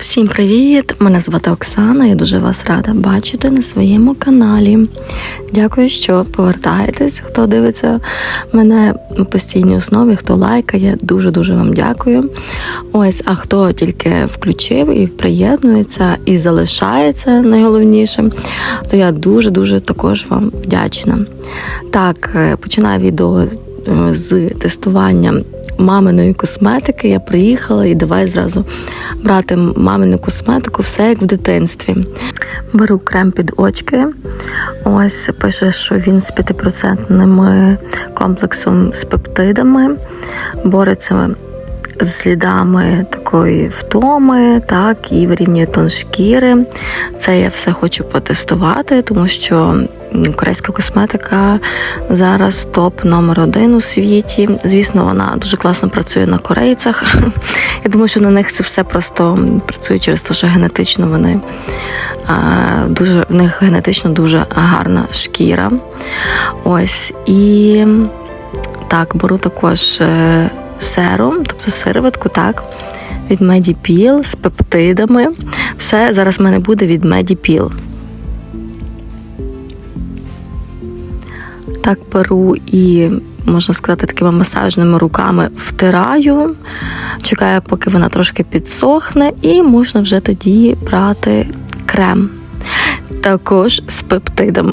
Всім привіт! Мене звати Оксана. Я дуже вас рада бачити на своєму каналі. Дякую, що повертаєтесь. Хто дивиться мене на постійній основі, хто лайкає, дуже дуже вам дякую. Ось, а хто тільки включив і приєднується і залишається найголовнішим, то я дуже дуже також вам вдячна. Так, е, починаю відео е, з тестування маминої косметики. Я приїхала і давай зразу брати мамину косметику, все як в дитинстві. Беру крем під очки. Ось пише, що він з 5% комплексом з пептидами бореться з слідами такої втоми, так, і вирівнює тон шкіри. Це я все хочу потестувати, тому що корейська косметика зараз топ номер один у світі. Звісно, вона дуже класно працює на корейцях. Я думаю, що на них це все просто працює через те, що генетично вони дуже в них генетично дуже гарна шкіра. Ось і так, беру також е, серум, тобто сироватку, так, від Medipil з пептидами. Все зараз в мене буде від Medipil. Так беру і, можна сказати, такими масажними руками втираю, чекаю, поки вона трошки підсохне, і можна вже тоді брати крем. Також з пептидами.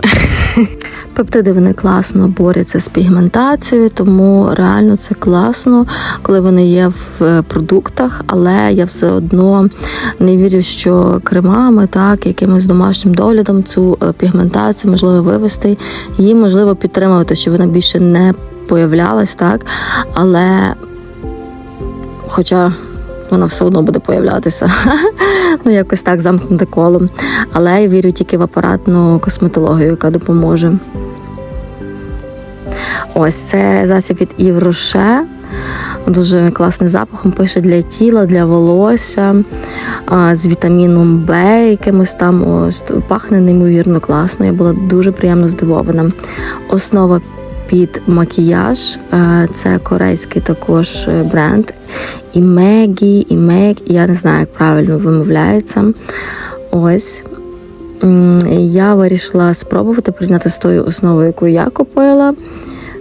Пептиди вони класно борються з пігментацією, тому реально це класно, коли вони є в е, продуктах, але я все одно не вірю, що кремами, так, якимось домашнім доглядом цю е, пігментацію можливо вивести, її можливо підтримувати, щоб вона більше не появлялась, так. Але хоча вона все одно буде появлятися. ну, якось так замкнути колом. Але я вірю тільки в апаратну косметологію, яка допоможе. Ось це засіб від Ів Роше. Дуже класний запахом пише для тіла, для волосся з вітаміном Б, якимось там ось пахне неймовірно класно. Я була дуже приємно здивована. Основа під макіяж це корейський також бренд. І Мегі, і Мег, я не знаю, як правильно вимовляється. Ось. Я вирішила спробувати прийняти з тою основою, яку я купила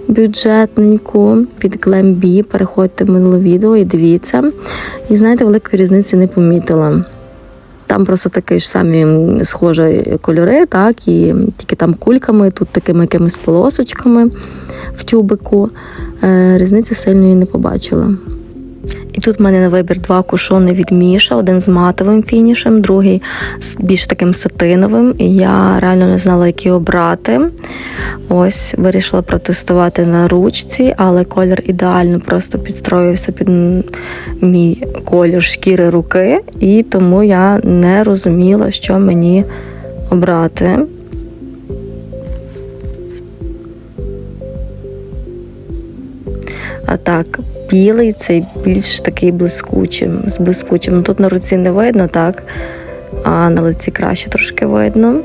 бюджетненьку під Глембі. Переходьте в минуле відео і дивіться. І знаєте, великої різниці не помітила. Там просто такі ж самі схожі кольори, так, і тільки там кульками, тут такими якимись полосочками в тюбику. Е, різниці сильної не побачила. І тут в мене на вибір два кушони від Міша, один з матовим фінішем, другий з більш таким сатиновим. І я реально не знала, які обрати. Ось, вирішила протестувати на ручці, але колір ідеально просто підстроївся під мій колір шкіри руки, і тому я не розуміла, що мені обрати. А так, білий, цей більш такий блискучим, з блискучим. Ну, тут на руці не видно, так, а на лиці краще трошки видно.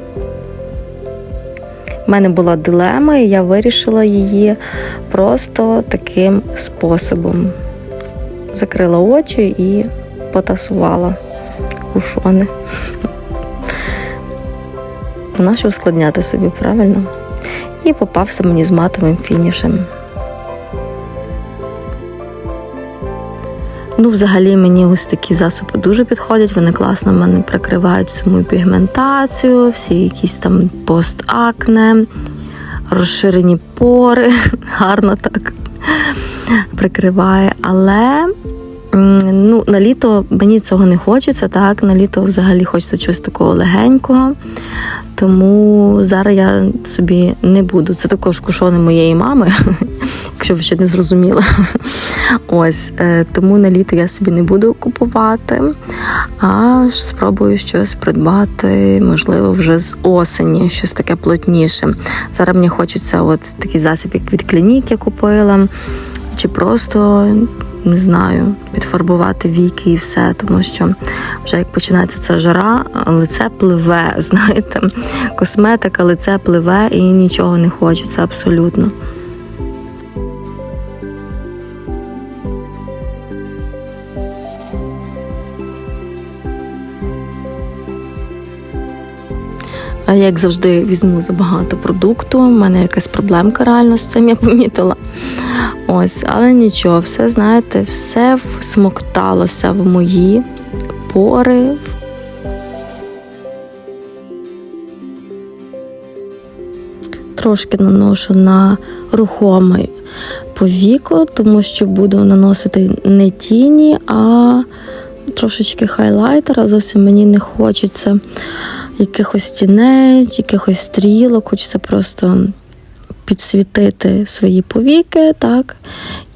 У мене була дилема, і я вирішила її просто таким способом. Закрила очі і потасувала кушони. Нащо ускладняти собі, правильно? І попався мені з матовим фінішем. Взагалі, мені ось такі засоби дуже підходять. Вони класно в мене прикривають всю мою пігментацію, всі якісь там постакне, розширені пори, гарно так прикриває. Але ну, на літо мені цього не хочеться. так, На літо взагалі хочеться чогось такого легенького. Тому зараз я собі не буду. Це також кушони моєї мами, якщо ви ще не зрозуміли. Ось е, тому на літо я собі не буду купувати, а спробую щось придбати, можливо, вже з осені, щось таке плотніше. Зараз мені хочеться от такий засіб, як від клінік я купила, чи просто не знаю, підфарбувати віки і все, тому що вже як починається ця жара, лице пливе. Знаєте, косметика, лице пливе і нічого не хочеться абсолютно. Як завжди, візьму забагато продукту. У мене якась проблемка реально з цим я помітила. Ось, але нічого, все знаєте, все всмокталося в мої пори. Трошки наношу на рухомий повіку, тому що буду наносити не тіні, а трошечки хайлайтера. Зовсім мені не хочеться якихось тіней, якихось стрілок, хочеться просто підсвітити свої повіки, так,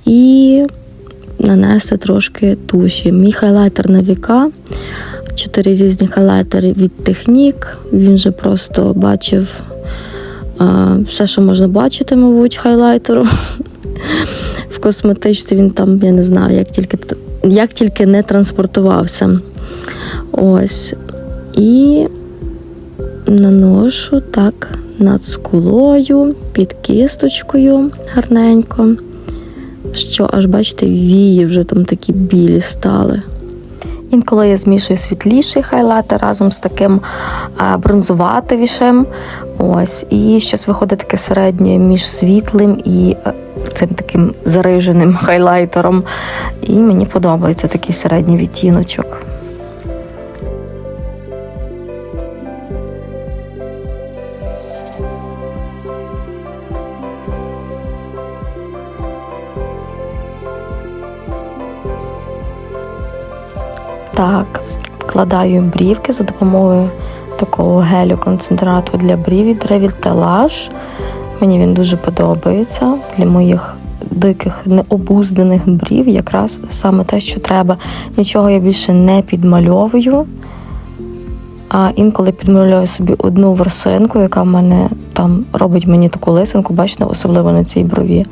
і нанести трошки туші. Мій хайлайтер на віка. Чотири різні хайлайтери від технік. Він же просто бачив а, все, що можна бачити, мабуть, хайлайтеру. В косметичці він там, я не знаю, як тільки, як тільки не транспортувався. Ось. І наношу так над скулою, під кісточкою гарненько. Що аж бачите, вії вже там такі білі стали. Інколи я змішую світліший хайлайтер разом з таким а, бронзувативішим. Ось, і щось виходить таке середнє між світлим і е, цим таким зариженим хайлайтером. І мені подобається такий середній відтіночок. Так, вкладаю брівки за допомогою такого гелю концентрату для брів від Revitalash. Мені він дуже подобається для моїх диких, необузданих брів. Якраз саме те, що треба. Нічого я більше не підмальовую. А інколи підмальовую собі одну ворсинку, яка в мене там робить мені таку лисинку, бачите, особливо на цій брові.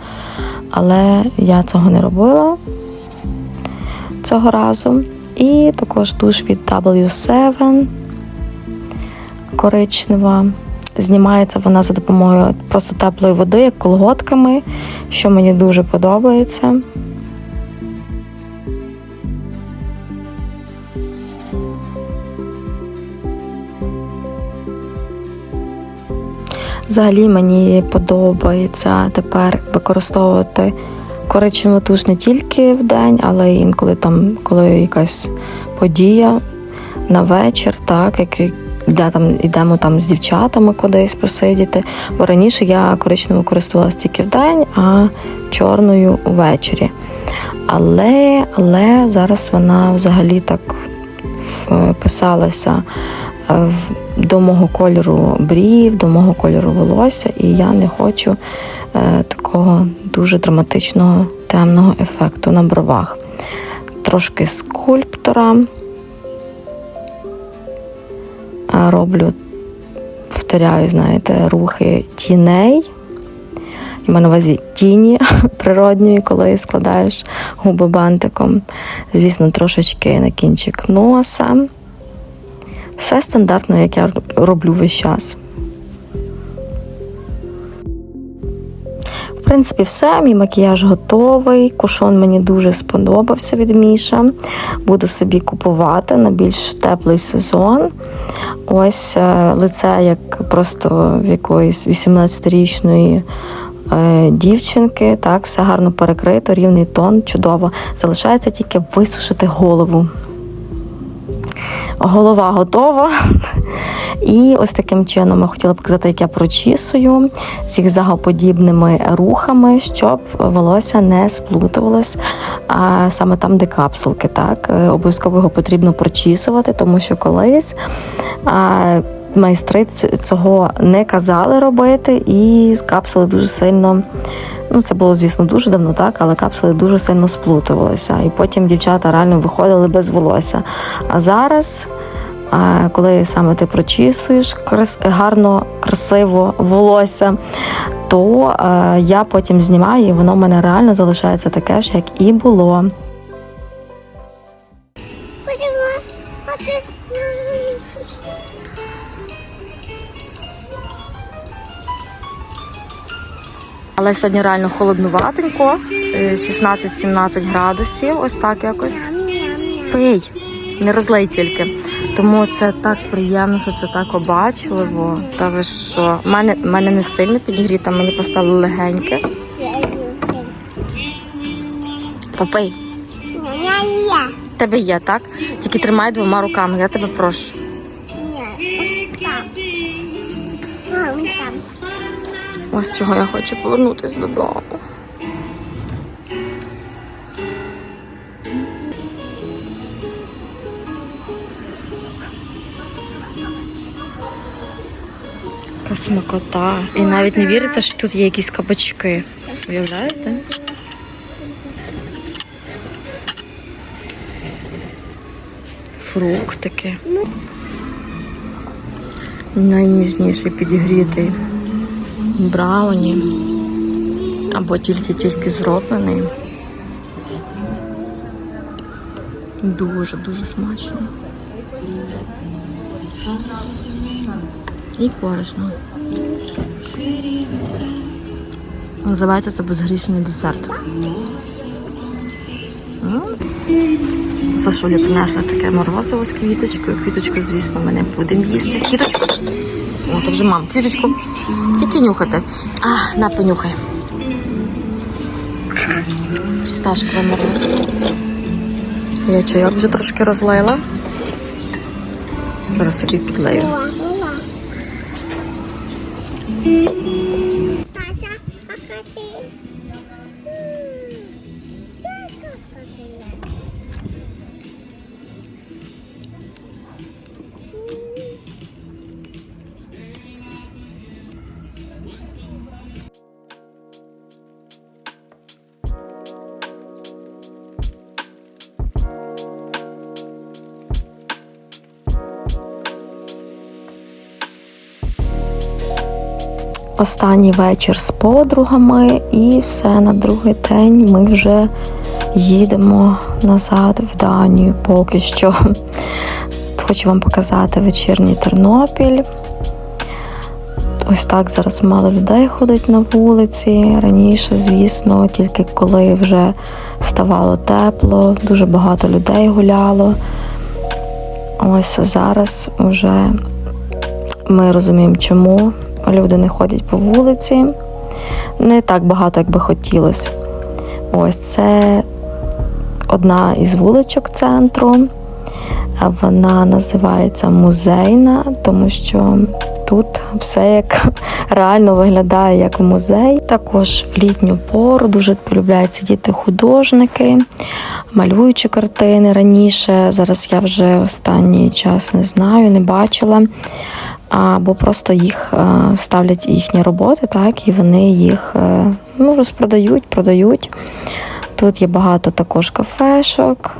Але я цього не робила цього разу. І також туш від W7 коричнева. Знімається вона за допомогою просто теплої води, як колготками, що мені дуже подобається. Взагалі мені подобається тепер використовувати коричневу туш не тільки в день, але й інколи там, коли якась подія на вечір, так, як де там йдемо там з дівчатами кудись посидіти. Бо раніше я коричневою користувалася тільки в день, а чорною увечері. Але, але зараз вона взагалі так вписалася е, до мого кольору брів, до мого кольору волосся, і я не хочу е, такого дуже драматичного темного ефекту на бровах. Трошки скульптора. Роблю, повторяю, знаєте, рухи тіней. Я маю на увазі тіні природньої, коли складаєш губи бантиком. Звісно, трошечки на кінчик носа. Все стандартно, як я роблю весь час. Принципі, все, мій макіяж готовий. Кушон мені дуже сподобався від Міша. Буду собі купувати на більш теплий сезон. Ось е, лице як просто в якоїсь 18-річної е, дівчинки. Так, все гарно перекрито, рівний тон, чудово. Залишається тільки висушити голову. Голова готова. І ось таким чином я хотіла показати, як я прочісую зігзагоподібними рухами, щоб волосся не сплутувалось а саме там, де капсулки. Так Е, обов'язково його потрібно прочісувати, тому що колись. А, Майстри цього не казали робити, і капсули дуже сильно. Ну, це було, звісно, дуже давно, так, але капсули дуже сильно сплутувалися. І потім дівчата реально виходили без волосся. А зараз, коли саме ти прочісуєш крас- гарно, красиво волосся, то е, я потім знімаю, і воно в мене реально залишається таке ж, як і було. Але сьогодні реально холоднуватенько, е, 16-17 градусів, ось так якось. Пий. Не розлий тільки. Тому це так приємно, що це так обачливо. Та ви що? У мене, мене не сильно підігріта, мені поставили легеньке. Попий. Тебе є, так? Тільки тримай двома руками, я тебе прошу. Ось чого я хочу повернутися додому. Яка смакота. І навіть не віриться, що тут є якісь кабачки. Уявляєте? Фруктики. Найніжніший підігрітий брауні або тільки-тільки зроблений. Дуже дуже смачно. І корисно. Називається це безгрішний десерт. М. Сашулі принесла таке морозиво з квіточкою. Квіточку, звісно, ми не будемо їсти. Квіточку. О, то вже мам, квіточку. Тільки нюхати. А, на, понюхай. Фісташкове морозиво. Я чайок вже трошки розлила. Зараз собі підлею. Thank you. Останній вечір з подругами, і все на другий день ми вже їдемо назад в Данію поки що. Хочу вам показати вечірній Тернопіль. Ось так зараз мало людей ходить на вулиці. Раніше, звісно, тільки коли вже ставало тепло, дуже багато людей гуляло. Ось зараз вже ми розуміємо, чому люди не ходять по вулиці. Не так багато, як би хотілося. Ось це одна із вуличок центру. Вона називається музейна, тому що тут все як реально виглядає як музей. Також в літню пору дуже полюбляють сидіти художники, малюючи картини раніше. Зараз я вже останній час не знаю, не бачила. Або просто їх е, ставлять їхні роботи, так, і вони їх е, ну, розпродають, продають. Тут є багато також кафешок,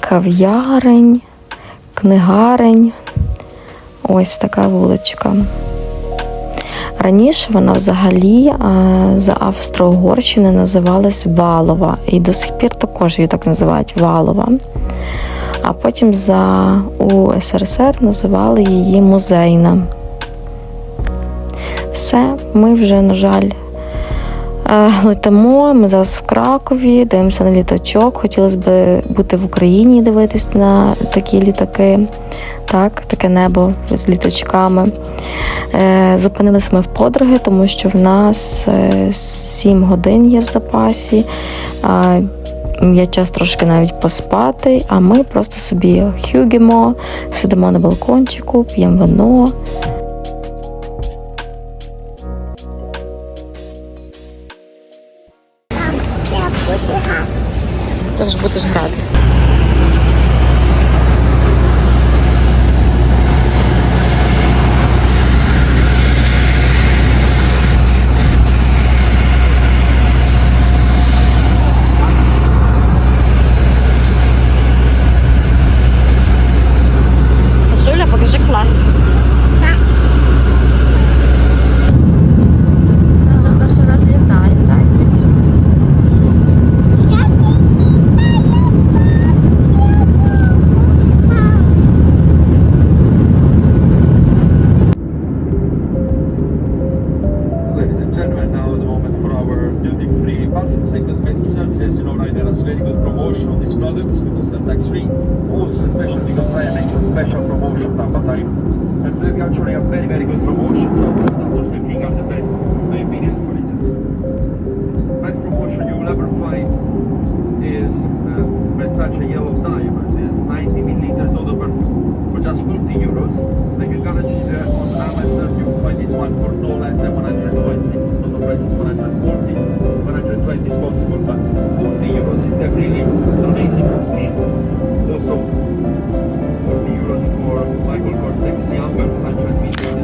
кав'ярень, книгарень. Ось така вуличка. Раніше вона взагалі е, за Австро-Угорщини називалась Валова. І до сих пір також її так називають Валова. А потім за УСРСР називали її музейна. Все, ми вже, на жаль, е, летимо. Ми зараз в Кракові, дивимося на літачок. Хотілося б бути в Україні і дивитись на такі літаки. Так, таке небо з літачками. Е, Зупинились ми в подруги, тому що в нас 7 годин є в запасі. Є час трошки навіть поспати, а ми просто собі хюгімо, сидимо на балкончику, п'ємо вино. Грати. Будеш гратися.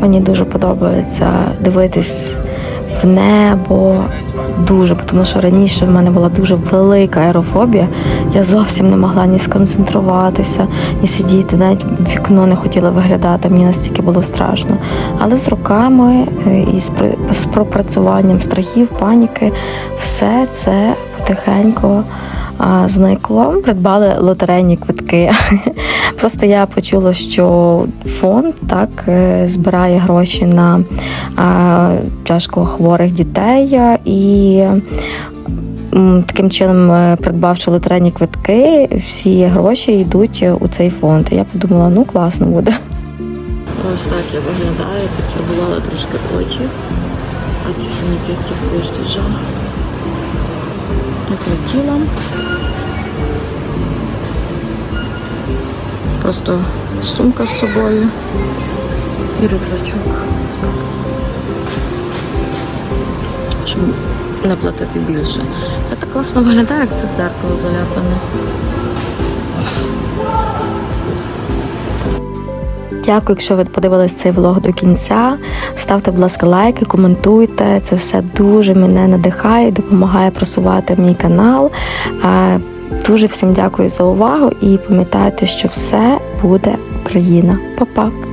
Мені дуже подобається дивитись в небо. Дуже, тому що раніше в мене була дуже велика аерофобія. Я зовсім не могла ні сконцентруватися, ні сидіти, навіть в вікно не хотіла виглядати. Мені настільки було страшно. Але з роками е, і з пропрацюванням страхів, паніки, все це потихеньку. Зникло, придбали лотерейні квитки. Просто я почула, що фонд так е, збирає гроші на тяжко хворих дітей і таким чином, е, придбавши лотерейні квитки, всі гроші йдуть у цей фонд. Я подумала, ну класно буде. Ось так я виглядаю, підфарбувала трошки очі, а ці синяки це просто жах. Летіла. Просто сумка з собою і рюкзачок. Щоб не платити більше. Це класно виглядає, як це дзеркало заляпане. Дякую, якщо ви подивились цей влог до кінця. Ставте, будь ласка, лайки, коментуйте. Це все дуже мене надихає, допомагає просувати мій канал. Дуже всім дякую за увагу і пам'ятайте, що все буде Україна. Па-па!